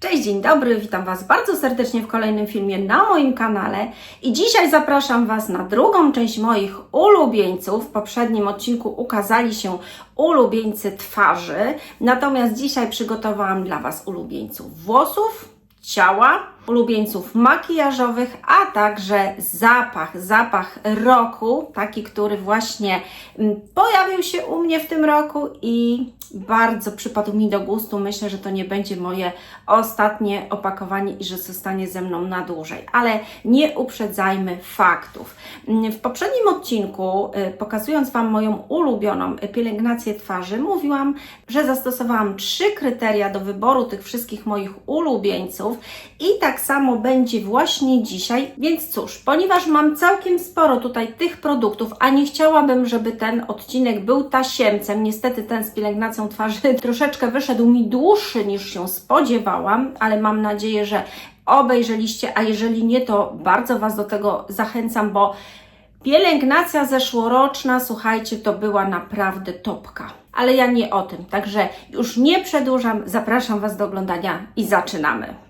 Cześć, dzień dobry, witam Was bardzo serdecznie w kolejnym filmie na moim kanale i dzisiaj zapraszam Was na drugą część moich ulubieńców. W poprzednim odcinku ukazali się ulubieńcy twarzy, natomiast dzisiaj przygotowałam dla Was ulubieńców włosów, ciała, ulubieńców makijażowych, a także zapach, zapach roku, taki, który właśnie mm, pojawił się u mnie w tym roku i bardzo przypadł mi do gustu. Myślę, że to nie będzie moje ostatnie opakowanie i że zostanie ze mną na dłużej, ale nie uprzedzajmy faktów. Mm, W poprzednim odcinku, y, pokazując Wam moją ulubioną pielęgnację twarzy, mówiłam, że zastosowałam trzy kryteria do wyboru tych wszystkich moich ulubieńców i tak samo będzie właśnie dzisiaj. Więc cóż, ponieważ mam całkiem sporo tutaj tych produktów, a nie chciałabym, żeby ten odcinek był tasiemcem, niestety ten z pielęgnacją twarzy troszeczkę wyszedł mi dłuższy niż się spodziewałam, ale mam nadzieję, że obejrzeliście, a jeżeli nie, to bardzo Was do tego zachęcam, bo pielęgnacja zeszłoroczna, słuchajcie, to była naprawdę topka. Ale ja nie o tym, także już nie przedłużam, zapraszam Was do oglądania i zaczynamy.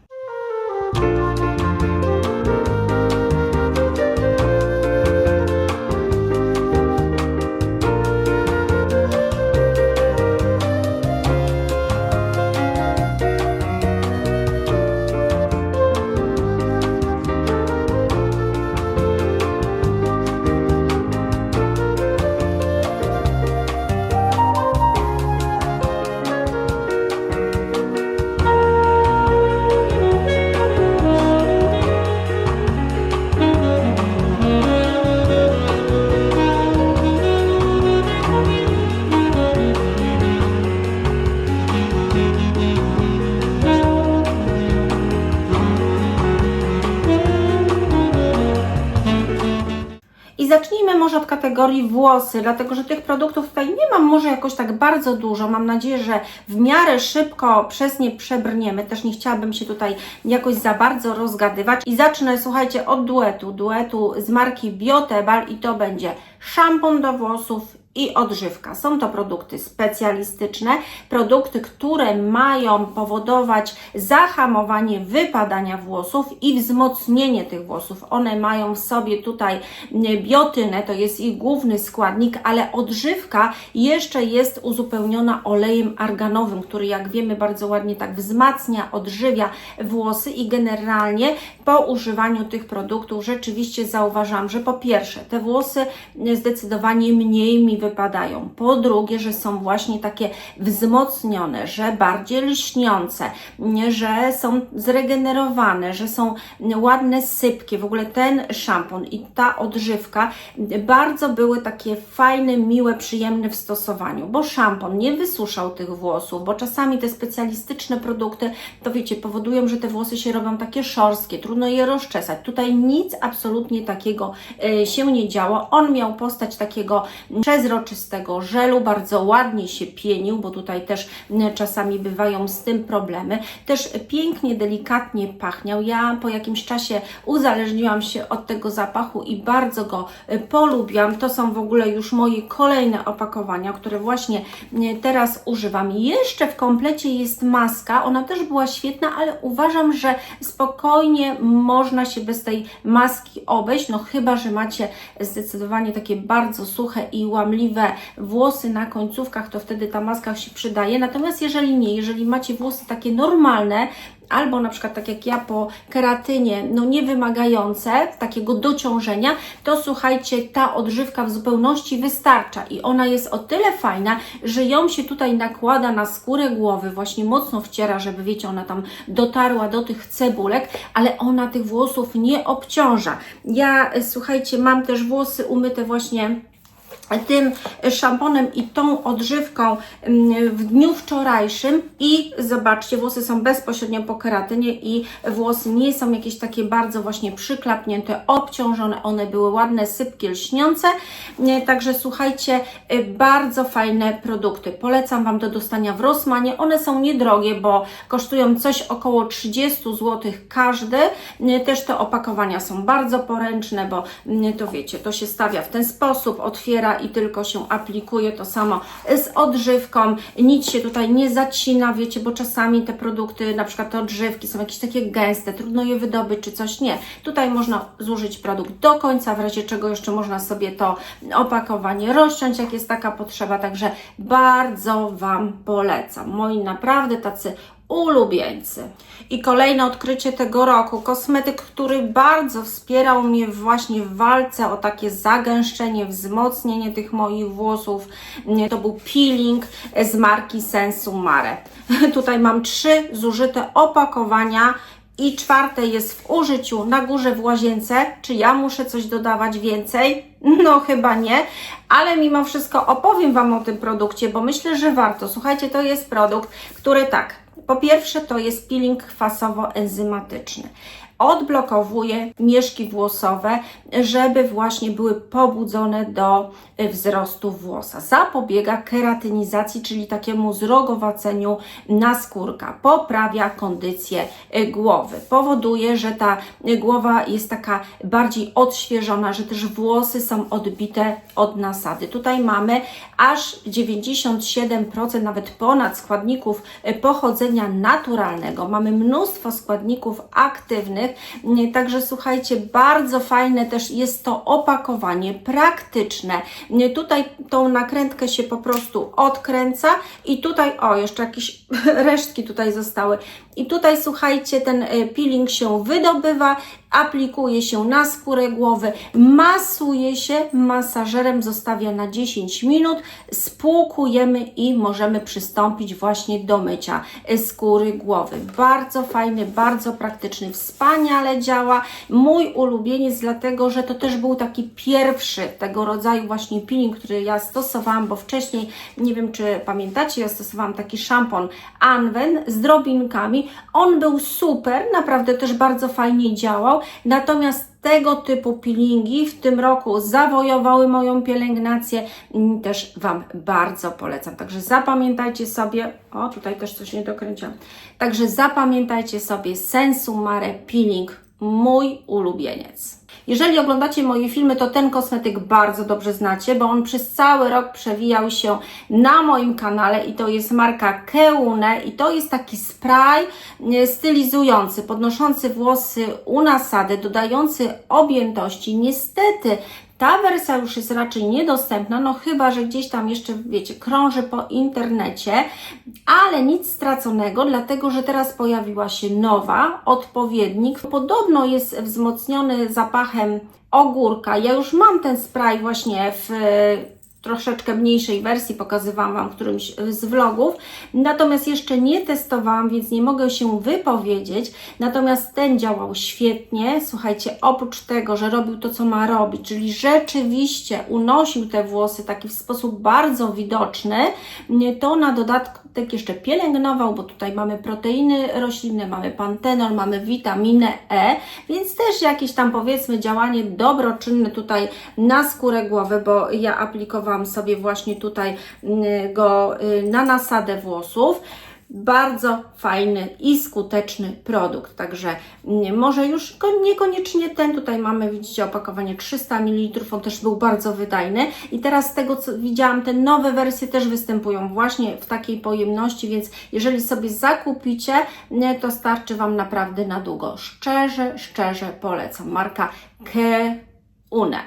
Kategorii włosy, dlatego że tych produktów tutaj nie mam może jakoś tak bardzo dużo. Mam nadzieję, że w miarę szybko przez nie przebrniemy. Też nie chciałabym się tutaj jakoś za bardzo rozgadywać. I zacznę, słuchajcie, od duetu. Duetu z marki Biotebal i to będzie szampon do włosów i odżywka. Są to produkty specjalistyczne, produkty, które mają powodować zahamowanie wypadania włosów i wzmocnienie tych włosów. One mają w sobie tutaj biotynę, to jest ich główny składnik, ale odżywka jeszcze jest uzupełniona olejem arganowym, który jak wiemy bardzo ładnie tak wzmacnia, odżywia włosy i generalnie po używaniu tych produktów rzeczywiście zauważam, że po pierwsze te włosy zdecydowanie mniej mi wypadają. Po drugie, że są właśnie takie wzmocnione, że bardziej lśniące, że są zregenerowane, że są ładne, sypkie. W ogóle ten szampon i ta odżywka bardzo były takie fajne, miłe, przyjemne w stosowaniu, bo szampon nie wysuszał tych włosów, bo czasami te specjalistyczne produkty, to wiecie, powodują, że te włosy się robią takie szorstkie, trudno je rozczesać. Tutaj nic absolutnie takiego e, się nie działo. On miał postać takiego przezroczystego żelu, bardzo ładnie się pienił, bo tutaj też m, czasami bywają z tym problemy. Też pięknie, delikatnie pachniał. Ja po jakimś czasie uzależniłam się od tego zapachu i bardzo go e, polubiłam. To są w ogóle już moje kolejne opakowania, które właśnie e, teraz używam. Jeszcze w komplecie jest maska. Ona też była świetna, ale uważam, że spokojnie można się bez tej maski obejść. No chyba, że macie zdecydowanie takie bardzo suche i łamliwe włosy na końcówkach, to wtedy ta maska się przydaje. Natomiast jeżeli nie, jeżeli macie włosy takie normalne, albo na przykład tak jak ja po keratynie, no nie wymagające takiego dociążenia, to słuchajcie, ta odżywka w zupełności wystarcza i ona jest o tyle fajna, że ją się tutaj nakłada na skórę głowy, właśnie mocno wciera, żeby wiecie, ona tam dotarła do tych cebulek, ale ona tych włosów nie obciąża. Ja, słuchajcie, mam też włosy umyte właśnie tym szamponem i tą odżywką mm, w dniu wczorajszym. I zobaczcie, włosy są bezpośrednio po keratynie i włosy nie są jakieś takie bardzo właśnie przyklapnięte, obciążone, one były ładne, sypkie, lśniące, także słuchajcie, y, bardzo fajne produkty. Polecam Wam do dostania w Rossmanie, one są niedrogie, bo kosztują coś około 30 zł każdy, też te opakowania są bardzo poręczne, bo to wiecie, to się stawia w ten sposób, otwiera i tylko się aplikuje. To samo z odżywką. Nic się tutaj nie zacina, wiecie, bo czasami te produkty, na przykład te odżywki są jakieś takie gęste, trudno je wydobyć czy coś. Nie. Tutaj można zużyć produkt do końca, w razie czego jeszcze można sobie to opakowanie rozciąć, jak jest taka potrzeba. Także bardzo Wam polecam. Moi naprawdę tacy ulubieńcy. I kolejne odkrycie tego roku. Kosmetyk, który bardzo wspierał mnie właśnie w walce o takie zagęszczenie, wzmocnienie tych moich włosów. To był peeling z marki Sensu Mare. Tutaj mam trzy zużyte opakowania i czwarte jest w użyciu na górze w łazience. Czy ja muszę coś dodawać więcej? No chyba nie, ale mimo wszystko opowiem Wam o tym produkcie, bo myślę, że warto. Słuchajcie, to jest produkt, który tak, po pierwsze to jest peeling kwasowo-enzymatyczny odblokowuje mieszki włosowe, żeby właśnie były pobudzone do y, wzrostu włosa. Zapobiega keratynizacji, czyli takiemu zrogowaceniu naskórka. Poprawia kondycję y, głowy. Powoduje, że ta y, głowa jest taka bardziej odświeżona, że też włosy są odbite od nasady. Tutaj mamy aż 97%, nawet ponad składników pochodzenia naturalnego. Mamy mnóstwo składników aktywnych, Także słuchajcie, bardzo fajne też jest to opakowanie, praktyczne. Tutaj tą nakrętkę się po prostu odkręca i tutaj, o, jeszcze jakieś resztki tutaj zostały. I tutaj słuchajcie, ten e, peeling się wydobywa, aplikuje się na skórę głowy, masuje się masażerem, zostawia na 10 minut, spłukujemy i możemy przystąpić właśnie do mycia e, skóry głowy. Bardzo fajny, bardzo praktyczny, wspaniale działa. Mój ulubieniec, dlatego że to też był taki pierwszy tego rodzaju właśnie peeling, który ja stosowałam, bo wcześniej, nie wiem czy pamiętacie, ja stosowałam taki szampon Anwen z drobinkami, on był super, naprawdę też bardzo fajnie działał, natomiast tego typu peelingi w tym roku zawojowały moją pielęgnację, też Wam bardzo polecam. Także zapamiętajcie sobie, o tutaj też coś nie dokręciłam, także zapamiętajcie sobie Sensu Mare Peeling, mój ulubieniec. Jeżeli oglądacie moje filmy, to ten kosmetyk bardzo dobrze znacie, bo on przez cały rok przewijał się na moim kanale i to jest marka Keune i to jest taki spray e, stylizujący, podnoszący włosy u nasady, dodający objętości. Niestety ta wersja już jest raczej niedostępna, no chyba, że gdzieś tam jeszcze, wiecie, krąży po internecie, ale nic straconego, dlatego że teraz pojawiła się nowa, odpowiednik. Podobno jest wzmocniony zapachem ogórka. Ja już mam ten spray właśnie w troszeczkę mniejszej wersji pokazywałam Wam w którymś z vlogów, natomiast jeszcze nie testowałam, więc nie mogę się wypowiedzieć, natomiast ten działał świetnie, słuchajcie, oprócz tego, że robił to, co ma robić, czyli rzeczywiście unosił te włosy taki w sposób bardzo widoczny, to na dodatek jeszcze pielęgnował, bo tutaj mamy proteiny roślinne, mamy pantenol, mamy witaminę E, więc też jakieś tam powiedzmy działanie dobroczynne tutaj na skórę głowy, bo ja aplikowałam sobie właśnie tutaj mm, go y, na nasadę włosów. Bardzo fajny i skuteczny produkt, także mm, może już niekoniecznie ten, tutaj mamy widzicie opakowanie 300 ml, on też był bardzo wydajny i teraz z tego co widziałam, te nowe wersje też występują właśnie w takiej pojemności, więc jeżeli sobie zakupicie, to starczy Wam naprawdę na długo. Szczerze, szczerze polecam. Marka Keune.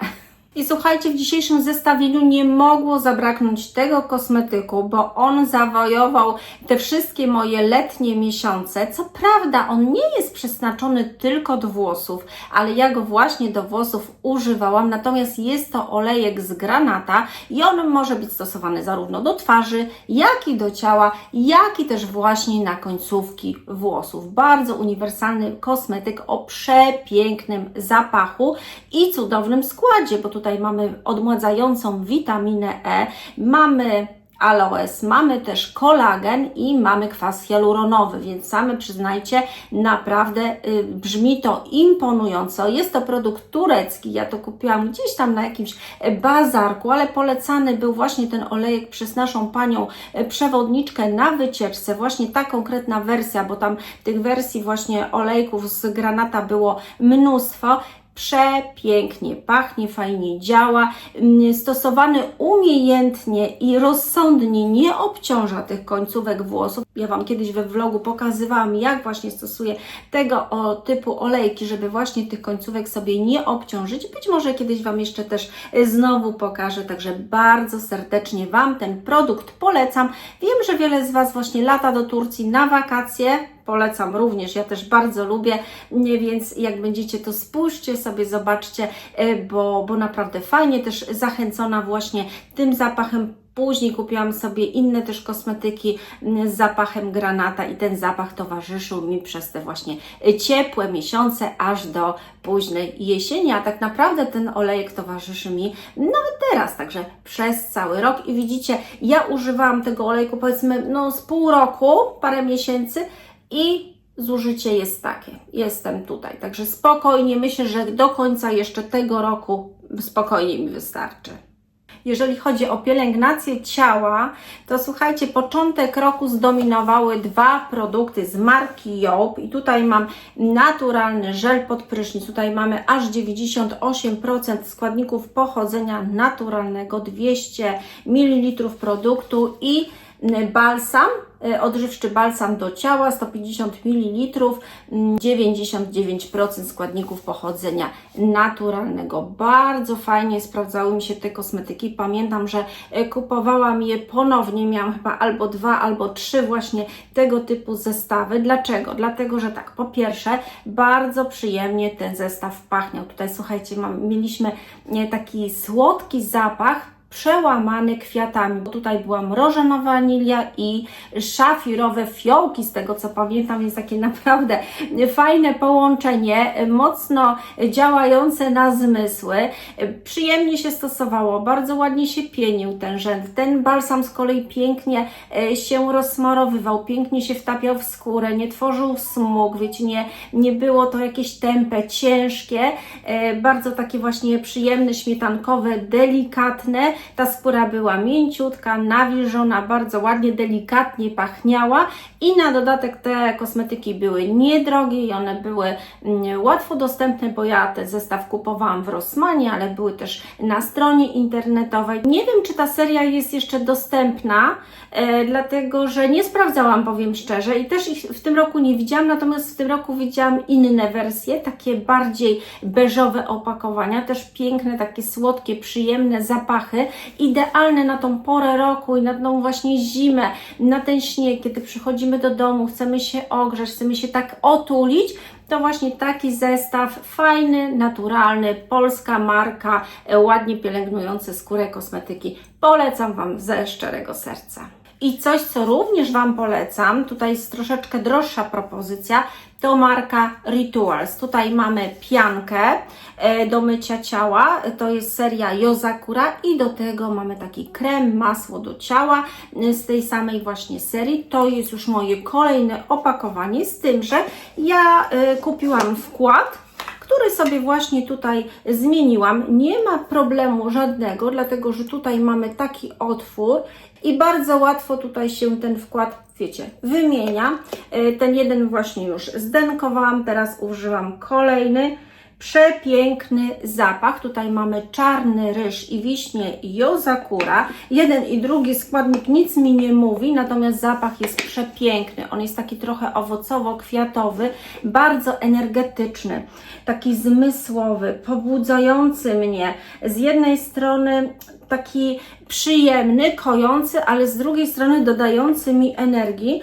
I słuchajcie, w dzisiejszym zestawieniu nie mogło zabraknąć tego kosmetyku, bo on zawojował te wszystkie moje letnie miesiące. Co prawda, on nie jest przeznaczony tylko do włosów, ale ja go właśnie do włosów używałam. Natomiast jest to olejek z granata i on może być stosowany zarówno do twarzy, jak i do ciała, jak i też właśnie na końcówki włosów. Bardzo uniwersalny kosmetyk o przepięknym zapachu i cudownym składzie, bo tutaj tutaj mamy odmładzającą witaminę E, mamy aloes, mamy też kolagen i mamy kwas hialuronowy, więc same przyznajcie, naprawdę y, brzmi to imponująco. Jest to produkt turecki, ja to kupiłam gdzieś tam na jakimś bazarku, ale polecany był właśnie ten olejek przez naszą panią y, przewodniczkę na wycieczce, właśnie ta konkretna wersja, bo tam tych wersji właśnie olejków z granata było mnóstwo przepięknie pachnie, fajnie działa, mm, stosowany umiejętnie i rozsądnie nie obciąża tych końcówek włosów. Ja Wam kiedyś we vlogu pokazywałam, jak właśnie stosuję tego o, typu olejki, żeby właśnie tych końcówek sobie nie obciążyć. Być może kiedyś Wam jeszcze też y, znowu pokażę, także bardzo serdecznie Wam ten produkt polecam. Wiem, że wiele z Was właśnie lata do Turcji na wakacje, polecam również, ja też bardzo lubię, więc jak będziecie to spójrzcie sobie, zobaczcie, e, bo, bo naprawdę fajnie, też zachęcona właśnie tym zapachem. Później kupiłam sobie inne też kosmetyki z zapachem granata i ten zapach towarzyszył mi przez te właśnie e, ciepłe miesiące aż do późnej jesieni, a tak naprawdę ten olejek towarzyszy mi nawet teraz, także przez cały rok i widzicie, ja używałam tego olejku powiedzmy no z pół roku, parę miesięcy i zużycie jest takie. Jestem tutaj. Także spokojnie, myślę, że do końca jeszcze tego roku spokojnie mi wystarczy. Jeżeli chodzi o pielęgnację ciała, to słuchajcie, początek roku zdominowały dwa produkty z marki Job i tutaj mam naturalny żel pod prysznic. Tutaj mamy aż 98% składników pochodzenia naturalnego, 200 ml produktu i balsam, odżywczy balsam do ciała 150 ml, mm, 99% składników pochodzenia naturalnego. Bardzo fajnie sprawdzały mi się te kosmetyki. Pamiętam, że e, kupowałam je ponownie, miałam chyba albo dwa, albo trzy właśnie tego typu zestawy. Dlaczego? Dlatego, że tak, po pierwsze, bardzo przyjemnie ten zestaw pachniał. Tutaj słuchajcie, mam, mieliśmy e, taki słodki zapach, przełamany kwiatami. Bo tutaj była mrożona wanilia i szafirowe fiołki, z tego co pamiętam, jest takie naprawdę fajne połączenie, mocno działające na zmysły. Przyjemnie się stosowało, bardzo ładnie się pienił ten rzęd. Ten balsam z kolei pięknie e, się rozsmarowywał, pięknie się wtapiał w skórę, nie tworzył smug, wiecie, nie, nie było to jakieś tępe, ciężkie, e, bardzo takie właśnie przyjemne, śmietankowe, delikatne, ta skóra była mięciutka, nawilżona, bardzo ładnie, delikatnie pachniała i na dodatek te kosmetyki były niedrogie i one były mm, łatwo dostępne, bo ja ten zestaw kupowałam w Rossmanie, ale były też na stronie internetowej. Nie wiem, czy ta seria jest jeszcze dostępna, e, dlatego że nie sprawdzałam, powiem szczerze, i też ich w tym roku nie widziałam, natomiast w tym roku widziałam inne wersje, takie bardziej beżowe opakowania, też piękne, takie słodkie, przyjemne zapachy idealne na tą porę roku i na tą właśnie zimę, na ten śnieg, kiedy przychodzimy do domu, chcemy się ogrzać, chcemy się tak otulić, to właśnie taki zestaw fajny, naturalny, polska marka, e, ładnie pielęgnujące skórę kosmetyki. Polecam Wam ze szczerego serca. I coś, co również Wam polecam, tutaj jest troszeczkę droższa propozycja, to marka Rituals. Tutaj mamy piankę e, do mycia ciała, to jest seria Yozakura i do tego mamy taki krem, masło do ciała e, z tej samej właśnie serii. To jest już moje kolejne opakowanie, z tym, że ja e, kupiłam wkład, który sobie właśnie tutaj zmieniłam. Nie ma problemu żadnego, dlatego że tutaj mamy taki otwór i bardzo łatwo tutaj się ten wkład, wiecie, wymienia. E, Ten jeden właśnie już zdenkowałam, teraz używam kolejny. Przepiękny zapach. Tutaj mamy czarny ryż i wiśnie Yozakura. Jeden i drugi składnik nic mi nie mówi, natomiast zapach jest przepiękny. On jest taki trochę owocowo-kwiatowy, bardzo energetyczny, taki zmysłowy, pobudzający mnie. Z jednej strony taki przyjemny, kojący, ale z drugiej strony dodający mi energii.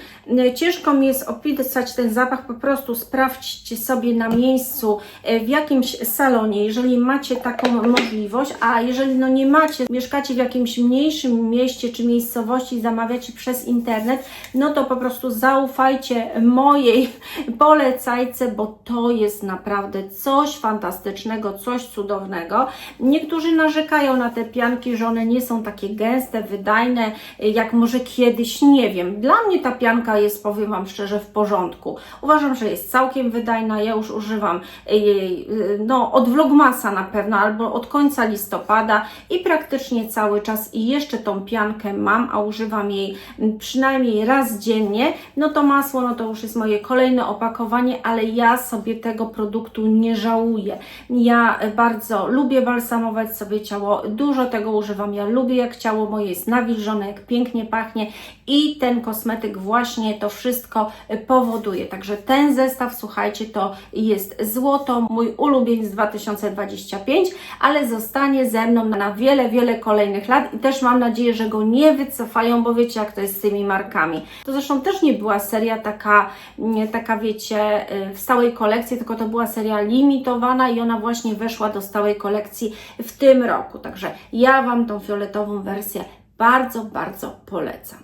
Ciężko mi jest opisać ten zapach, po prostu sprawdźcie sobie na miejscu e, w jakimś salonie, jeżeli macie taką możliwość, a jeżeli no nie macie, mieszkacie w jakimś mniejszym mieście czy miejscowości, zamawiacie przez internet, no to po prostu zaufajcie mojej polecajce, bo to jest naprawdę coś fantastycznego, coś cudownego. Niektórzy narzekają na te pianki, że one nie są takie gęste, wydajne, jak może kiedyś, nie wiem. Dla mnie ta pianka jest, powiem Wam szczerze, w porządku. Uważam, że jest całkiem wydajna, ja już używam jej, no, od Vlogmasa na pewno, albo od końca listopada i praktycznie cały czas i jeszcze tą piankę mam, a używam jej przynajmniej raz dziennie, no to masło, no to już jest moje kolejne opakowanie, ale ja sobie tego produktu nie żałuję. Ja bardzo lubię balsamować sobie ciało, dużo tego używam, ja lubię jak ciało moje jest nawilżone, jak pięknie pachnie i ten kosmetyk właśnie to wszystko powoduje. Także ten zestaw, słuchajcie, to jest złoto, mój ulubień z 2025, ale zostanie ze mną na wiele, wiele kolejnych lat i też mam nadzieję, że go nie wycofają, bo wiecie jak to jest z tymi markami. To zresztą też nie była seria taka, nie, taka wiecie, w stałej kolekcji, tylko to była seria limitowana i ona właśnie weszła do stałej kolekcji w tym roku. Także ja Wam tą fioletową wersję bardzo, bardzo polecam.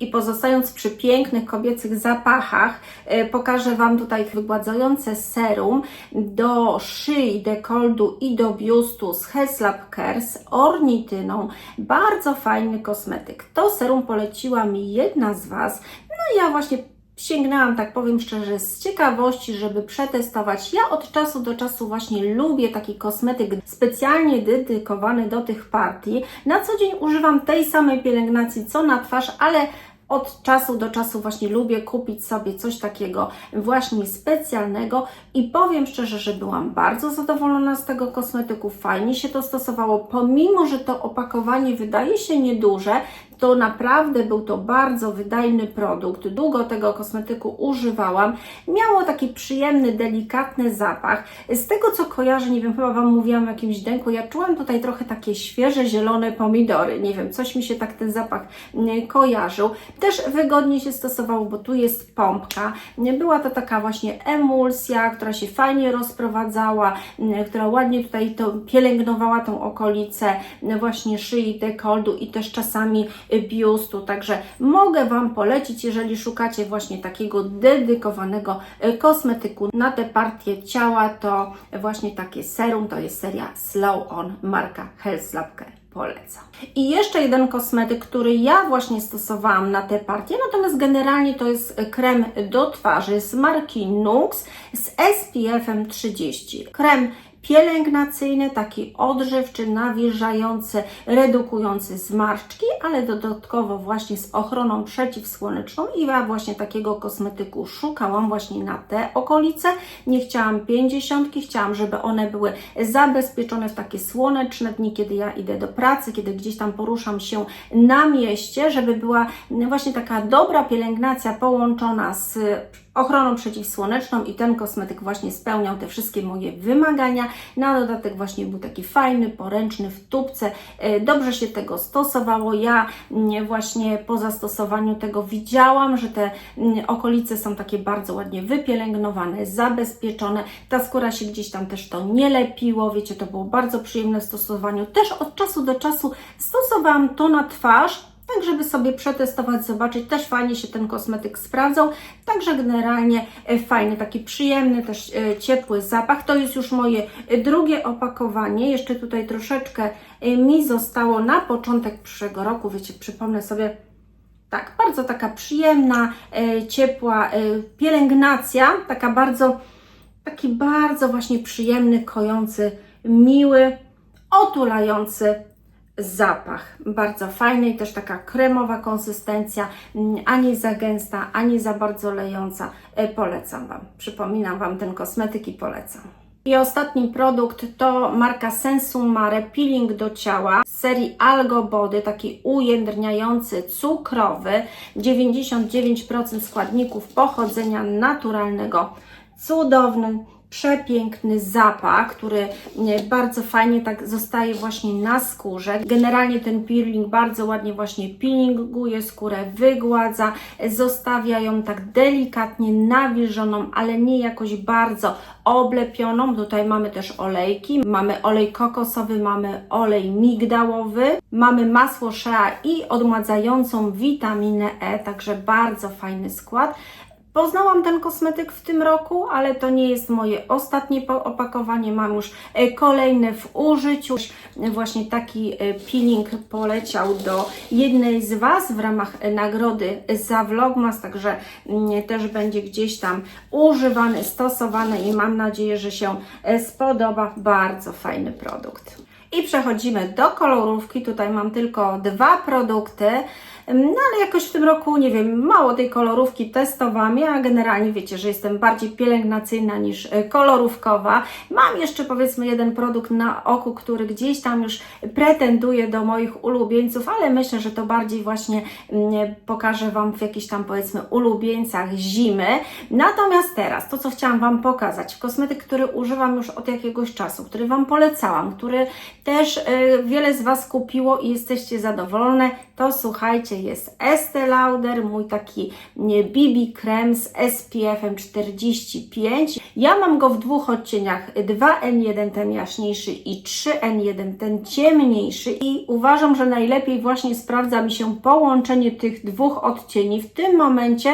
I pozostając przy pięknych kobiecych zapachach, e, pokażę Wam tutaj wygładzające serum do szyi, dekoldu i do biustu z Heslab Care z ornityną. Bardzo fajny kosmetyk. To serum poleciła mi jedna z Was. No i ja właśnie sięgnęłam, tak powiem szczerze, z ciekawości, żeby przetestować. Ja od czasu do czasu właśnie lubię taki kosmetyk specjalnie dedykowany do tych partii. Na co dzień używam tej samej pielęgnacji co na twarz, ale od czasu do czasu właśnie lubię kupić sobie coś takiego właśnie specjalnego i powiem szczerze, że byłam bardzo zadowolona z tego kosmetyku, fajnie się to stosowało, pomimo, że to opakowanie wydaje się nieduże, to naprawdę był to bardzo wydajny produkt. Długo tego kosmetyku używałam. Miało taki przyjemny, delikatny zapach. Z tego co kojarzę, nie wiem, chyba Wam mówiłam w jakimś dęku, ja czułam tutaj trochę takie świeże, zielone pomidory. Nie wiem, coś mi się tak ten zapach kojarzył. Też wygodnie się stosowało, bo tu jest pompka. Była to taka właśnie emulsja, która się fajnie rozprowadzała, która ładnie tutaj to pielęgnowała tą okolicę właśnie szyi, dekoldu i też czasami biustu. Także mogę Wam polecić, jeżeli szukacie właśnie takiego dedykowanego e, kosmetyku na te partie ciała, to właśnie takie serum to jest seria Slow On marka Health Lab Care polecam. I jeszcze jeden kosmetyk, który ja właśnie stosowałam na te partie, natomiast generalnie to jest krem do twarzy z marki Nux z SPF-em 30. Krem pielęgnacyjny, taki odżywczy, nawilżający, redukujący zmarszczki, ale dodatkowo właśnie z ochroną przeciwsłoneczną i ja właśnie takiego kosmetyku szukałam właśnie na te okolice. Nie chciałam 50, chciałam, żeby one były zabezpieczone w takie słoneczne dni, kiedy ja idę do pracy, kiedy gdzieś tam poruszam się na mieście, żeby była właśnie taka dobra pielęgnacja połączona z ochroną przeciwsłoneczną i ten kosmetyk właśnie spełniał te wszystkie moje wymagania. Na dodatek właśnie był taki fajny, poręczny w tubce. E, dobrze się tego stosowało. Ja mm, właśnie po zastosowaniu tego widziałam, że te mm, okolice są takie bardzo ładnie wypielęgnowane, zabezpieczone. Ta skóra się gdzieś tam też to nie lepiło. Wiecie, to było bardzo przyjemne w stosowaniu. Też od czasu do czasu stosowałam to na twarz tak żeby sobie przetestować, zobaczyć. Też fajnie się ten kosmetyk sprawdzał, także generalnie e, fajny, taki przyjemny, też e, ciepły zapach. To jest już moje e, drugie opakowanie, jeszcze tutaj troszeczkę mi zostało na początek przyszłego roku, wiecie, przypomnę sobie, tak, bardzo taka przyjemna, ciepła pielęgnacja, taka bardzo, taki bardzo właśnie przyjemny, kojący, miły, otulający zapach. Bardzo fajny i też taka kremowa konsystencja, mm, ani za gęsta, ani za bardzo lejąca. E, polecam Wam. Przypominam Wam ten kosmetyk i polecam. I ostatni produkt to marka Sensumare Peeling do ciała z serii Algo Body, taki ujędrniający, cukrowy, 99% składników pochodzenia naturalnego, cudowny, przepiękny zapach, który e, bardzo fajnie tak zostaje właśnie na skórze. Generalnie ten peeling bardzo ładnie właśnie peelinguje skórę, wygładza, zostawia ją tak delikatnie nawilżoną, ale nie jakoś bardzo oblepioną. Tutaj mamy też olejki, mamy olej kokosowy, mamy olej migdałowy, mamy masło shea i odmładzającą witaminę E, także bardzo fajny skład Poznałam ten kosmetyk w tym roku, ale to nie jest moje ostatnie opakowanie. Mam już e, kolejne w użyciu. Właśnie taki e, peeling poleciał do jednej z Was w ramach e, nagrody za Vlogmas, także mm, też będzie gdzieś tam używany, stosowany i mam nadzieję, że się spodoba. Bardzo fajny produkt. I przechodzimy do kolorówki. Tutaj mam tylko dwa produkty. No ale jakoś w tym roku, nie wiem, mało tej kolorówki testowałam. Ja generalnie wiecie, że jestem bardziej pielęgnacyjna niż e, kolorówkowa. Mam jeszcze powiedzmy jeden produkt na oku, który gdzieś tam już pretenduje do moich ulubieńców, ale myślę, że to bardziej właśnie mm, pokażę Wam w jakichś tam powiedzmy ulubieńcach zimy. Natomiast teraz, to co chciałam Wam pokazać, kosmetyk, który używam już od jakiegoś czasu, który Wam polecałam, który też y, wiele z Was kupiło i jesteście zadowolone, to słuchajcie, jest Estee Lauder, mój taki nie, BB krem z SPF-em 45. Ja mam go w dwóch odcieniach, 2N1 ten jaśniejszy i 3N1 ten ciemniejszy i uważam, że najlepiej właśnie sprawdza mi się połączenie tych dwóch odcieni. W tym momencie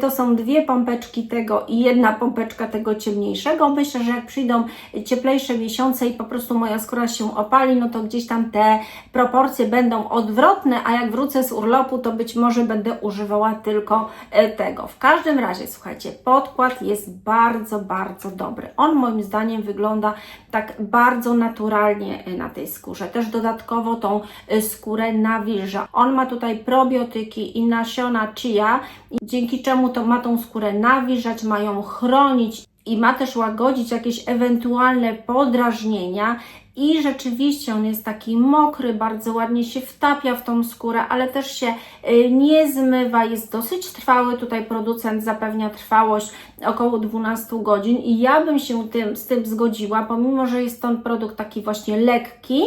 to są dwie pompeczki tego i jedna pompeczka tego ciemniejszego. Myślę, że jak przyjdą cieplejsze miesiące i po prostu moja skóra się opali, no to gdzieś tam te proporcje będą odwrotne, a jak wrócę z urlopu, to być może będę używała tylko e, tego. W każdym razie, słuchajcie, podkład jest bardzo, bardzo dobry. On moim zdaniem wygląda tak bardzo naturalnie e, na tej skórze. Też dodatkowo tą e, skórę nawilża. On ma tutaj probiotyki i nasiona chia, dzięki czemu to ma tą skórę nawilżać, ma ją chronić i ma też łagodzić jakieś ewentualne podrażnienia. I rzeczywiście on jest taki mokry, bardzo ładnie się wtapia w tą skórę, ale też się y, nie zmywa, jest dosyć trwały. Tutaj producent zapewnia trwałość około 12 godzin i ja bym się tym, z tym zgodziła, pomimo że jest to produkt taki właśnie lekki,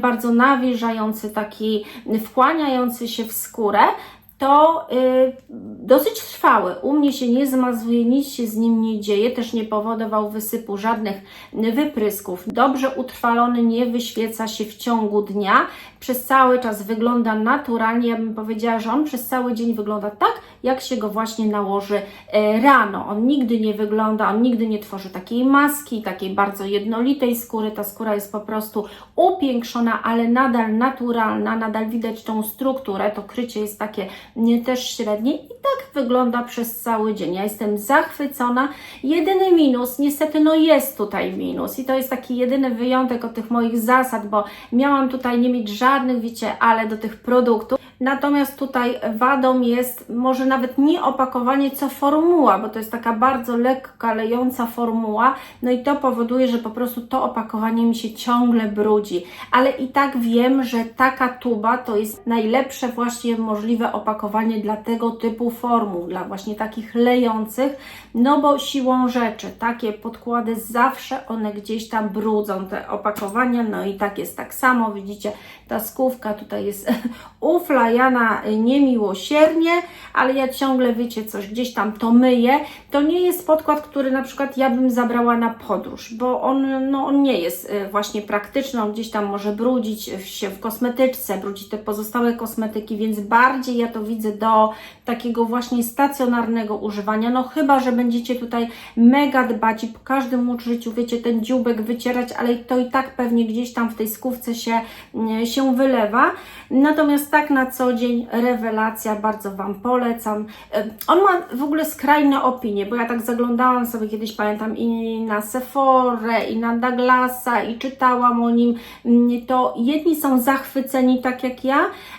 bardzo nawilżający, taki wchłaniający się w skórę, to y, dosyć trwały. U mnie się nie zmazuje, nic się z nim nie dzieje, też nie powodował wysypu żadnych wyprysków. Dobrze utrwalony, nie wyświeca się w ciągu dnia. Przez cały czas wygląda naturalnie. Ja bym powiedziała, że on przez cały dzień wygląda tak, jak się go właśnie nałoży e, rano. On nigdy nie wygląda, on nigdy nie tworzy takiej maski, takiej bardzo jednolitej skóry. Ta skóra jest po prostu upiększona, ale nadal naturalna, nadal widać tą strukturę. To krycie jest takie nie też średnie i tak wygląda przez cały dzień. Ja jestem zachwycona. Jedyny minus, niestety, no jest tutaj minus i to jest taki jedyny wyjątek od tych moich zasad, bo miałam tutaj nie mieć żadnych, wiecie, ale do tych produktów. Natomiast tutaj wadą jest może nawet nie opakowanie, co formuła, bo to jest taka bardzo lekka, lejąca formuła, no i to powoduje, że po prostu to opakowanie mi się ciągle brudzi. Ale i tak wiem, że taka tuba to jest najlepsze właśnie możliwe opakowanie dla tego typu formuł, dla właśnie takich lejących, no bo siłą rzeczy takie podkłady zawsze one gdzieś tam brudzą te opakowania, no i tak jest tak samo, widzicie, ta skówka tutaj jest uflajana niemiłosiernie, ale ja ciągle, wiecie, coś gdzieś tam to myję. To nie jest podkład, który na przykład ja bym zabrała na podróż, bo on, no, on nie jest y, właśnie praktyczny, on gdzieś tam może brudzić się w kosmetyczce, brudzić te pozostałe kosmetyki, więc bardziej ja to widzę do takiego właśnie stacjonarnego używania, no chyba, że będziecie tutaj mega dbać i po każdym użyciu, wiecie, ten dzióbek wycierać, ale to i tak pewnie gdzieś tam w tej skówce się, się wylewa. Natomiast tak na co dzień rewelacja, bardzo Wam polecam. On ma w ogóle skrajne opinie, bo ja tak zaglądałam sobie kiedyś, pamiętam, i na Sephora, i na Douglasa, i czytałam o nim. Mm, To jedni są zachwyceni tak jak ja,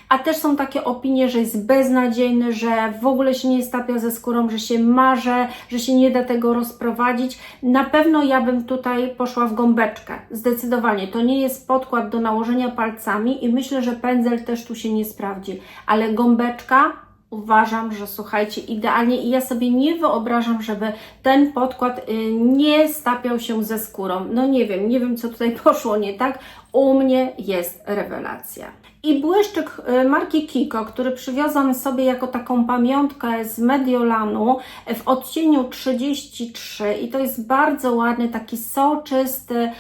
a też są takie opinie, że jest beznadziejny, że w ogóle się nie stapia ze skórą, że się marze, że się nie da tego rozprowadzić. Na pewno ja bym tutaj poszła w gąbeczkę. Zdecydowanie. To nie jest podkład do nałożenia palcami i myślę, że pędzel też tu się nie sprawdzi. Ale gąbeczka uważam, że słuchajcie, idealnie i ja sobie nie wyobrażam, żeby ten podkład y, nie stapiał się ze skórą. No nie wiem, nie wiem co tutaj poszło nie tak. U mnie jest rewelacja. I błyszczyk y, marki Kiko, który przywiozłam sobie jako taką pamiątkę z Mediolanu w odcieniu 33 i to jest bardzo ładny, taki soczysty,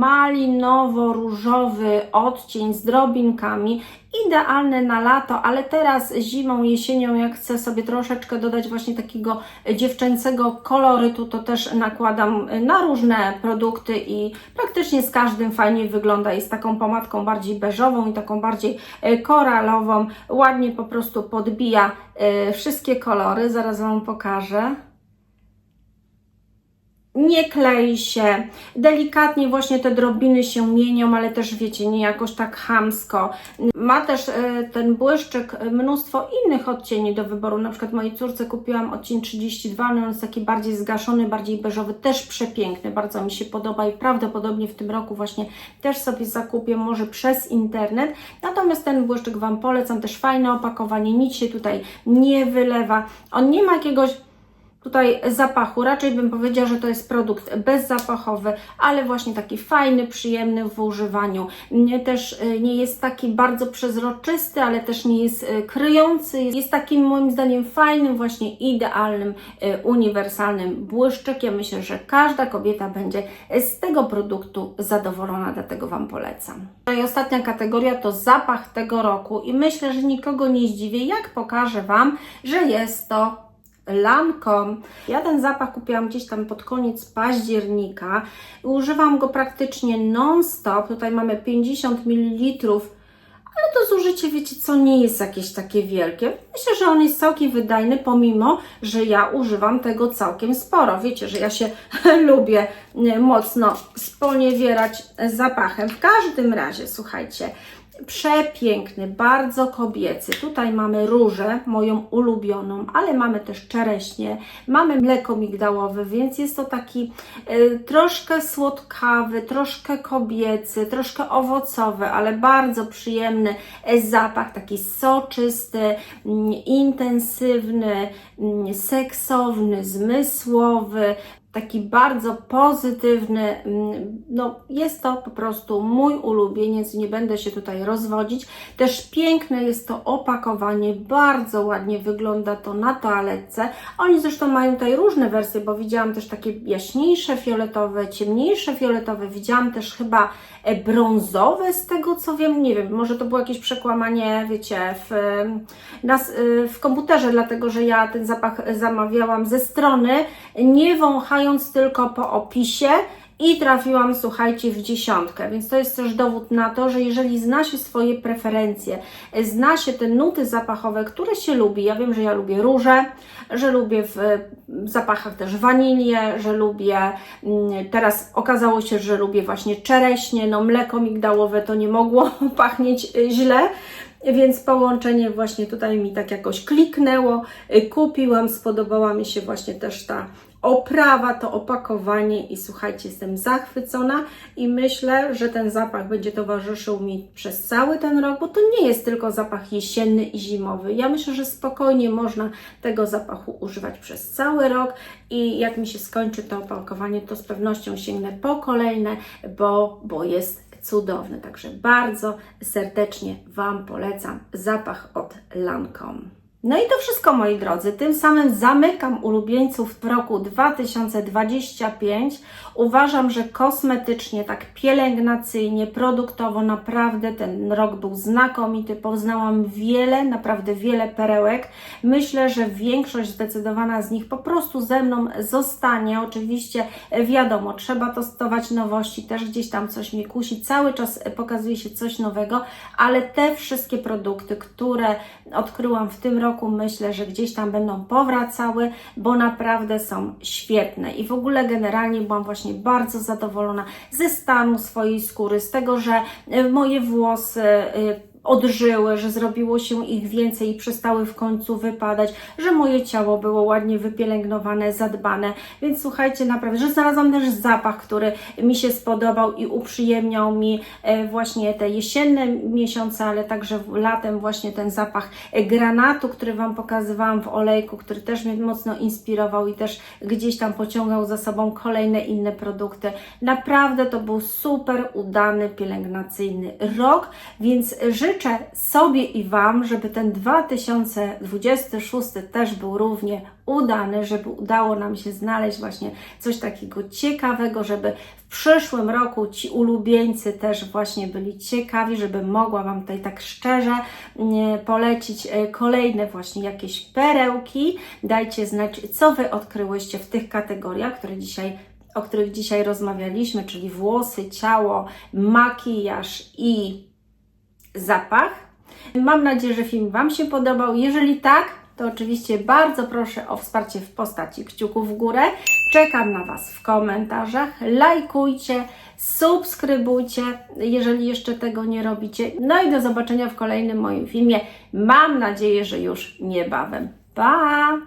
malinowo-różowy odcień z drobinkami. Idealny na lato, ale teraz zimą, jesienią, jak chcę sobie troszeczkę dodać właśnie takiego dziewczęcego kolorytu, to też nakładam na różne produkty i praktycznie z każdym fajnie wygląda. Jest taką pomadką bardziej beżową i taką bardziej e, koralową. Ładnie po prostu podbija e, wszystkie kolory. Zaraz Wam pokażę nie klei się, delikatnie właśnie te drobiny się mienią, ale też wiecie, nie jakoś tak chamsko. Ma też e, ten błyszczyk mnóstwo innych odcieni do wyboru, na przykład mojej córce kupiłam odcień 32, no on jest taki bardziej zgaszony, bardziej beżowy, też przepiękny, bardzo mi się podoba i prawdopodobnie w tym roku właśnie też sobie zakupię, może przez internet. Natomiast ten błyszczyk Wam polecam, też fajne opakowanie, nic się tutaj nie wylewa. On nie ma jakiegoś tutaj zapachu. Raczej bym powiedziała, że to jest produkt bezzapachowy, ale właśnie taki fajny, przyjemny w używaniu. Też y, nie jest taki bardzo przezroczysty, ale też nie jest y, kryjący. Jest takim moim zdaniem fajnym, właśnie idealnym, y, uniwersalnym błyszczykiem. Myślę, że każda kobieta będzie z tego produktu zadowolona, dlatego Wam polecam. I ostatnia kategoria to zapach tego roku i myślę, że nikogo nie zdziwię, jak pokażę Wam, że jest to Lancome. Ja ten zapach kupiłam gdzieś tam pod koniec października używam go praktycznie non-stop. Tutaj mamy 50 ml, ale to zużycie, wiecie co, nie jest jakieś takie wielkie. Myślę, że on jest całkiem wydajny, pomimo, że ja używam tego całkiem sporo. Wiecie, że ja się lubię mocno sponiewierać zapachem. W każdym razie, słuchajcie, Przepiękny, bardzo kobiecy. Tutaj mamy różę, moją ulubioną, ale mamy też czereśnie, mamy mleko migdałowe, więc jest to taki y, troszkę słodkawy, troszkę kobiecy, troszkę owocowy, ale bardzo przyjemny zapach, taki soczysty, y, intensywny, y, seksowny, zmysłowy taki bardzo pozytywny. Mm, no, jest to po prostu mój ulubieniec, nie będę się tutaj rozwodzić. Też piękne jest to opakowanie, bardzo ładnie wygląda to na toaletce. Oni zresztą mają tutaj różne wersje, bo widziałam też takie jaśniejsze fioletowe, ciemniejsze fioletowe, widziałam też chyba e, brązowe z tego co wiem, nie wiem, może to było jakieś przekłamanie, wiecie, w, w komputerze, dlatego że ja ten zapach zamawiałam ze strony, nie wąchając tylko po opisie i trafiłam, słuchajcie, w dziesiątkę. Więc to jest też dowód na to, że jeżeli zna się swoje preferencje, zna się te nuty zapachowe, które się lubi. Ja wiem, że ja lubię róże, że lubię w zapachach też wanilię, że lubię, mm, teraz okazało się, że lubię właśnie czereśnie, no mleko migdałowe to nie mogło pachnieć źle. Więc połączenie właśnie tutaj mi tak jakoś kliknęło, kupiłam, spodobała mi się właśnie też ta oprawa, to opakowanie i słuchajcie, jestem zachwycona i myślę, że ten zapach będzie towarzyszył mi przez cały ten rok, bo to nie jest tylko zapach jesienny i zimowy. Ja myślę, że spokojnie można tego zapachu używać przez cały rok i jak mi się skończy to opakowanie, to z pewnością sięgnę po kolejne, bo, bo jest cudowny. Także bardzo serdecznie Wam polecam zapach od Lancome. No i to wszystko, moi drodzy. Tym samym zamykam ulubieńców w roku 2025. Uważam, że kosmetycznie, tak pielęgnacyjnie, produktowo naprawdę ten rok był znakomity. Poznałam wiele, naprawdę wiele perełek. Myślę, że większość zdecydowana z nich po prostu ze mną zostanie. Oczywiście wiadomo, trzeba testować nowości, też gdzieś tam coś mnie kusi. Cały czas pokazuje się coś nowego, ale te wszystkie produkty, które odkryłam w tym roku, roku myślę, że gdzieś tam będą powracały, bo naprawdę są świetne. I w ogóle generalnie byłam właśnie bardzo zadowolona ze stanu swojej skóry, z tego, że y, moje włosy y, odżyły, że zrobiło się ich więcej i przestały w końcu wypadać, że moje ciało było ładnie wypielęgnowane, zadbane. Więc słuchajcie, naprawdę, że znalazłam też zapach, który mi się spodobał i uprzyjemniał mi e, właśnie te jesienne miesiące, ale także latem właśnie ten zapach e, granatu, który Wam pokazywałam w olejku, który też mnie mocno inspirował i też gdzieś tam pociągał za sobą kolejne inne produkty. Naprawdę to był super udany pielęgnacyjny rok, więc życzę sobie i Wam, żeby ten 2026 też był równie udany, żeby udało nam się znaleźć właśnie coś takiego ciekawego, żeby w przyszłym roku ci ulubieńcy też właśnie byli ciekawi, żeby mogła Wam tutaj tak szczerze polecić e, kolejne właśnie jakieś perełki. Dajcie znać, co Wy odkryłyście w tych kategoriach, które dzisiaj o których dzisiaj rozmawialiśmy, czyli włosy, ciało, makijaż i zapach. Mam nadzieję, że film Wam się podobał. Jeżeli tak, to oczywiście bardzo proszę o wsparcie w postaci kciuków w górę. Czekam na Was w komentarzach. Lajkujcie, subskrybujcie, jeżeli jeszcze tego nie robicie. No i do zobaczenia w kolejnym moim filmie. Mam nadzieję, że już niebawem. Pa!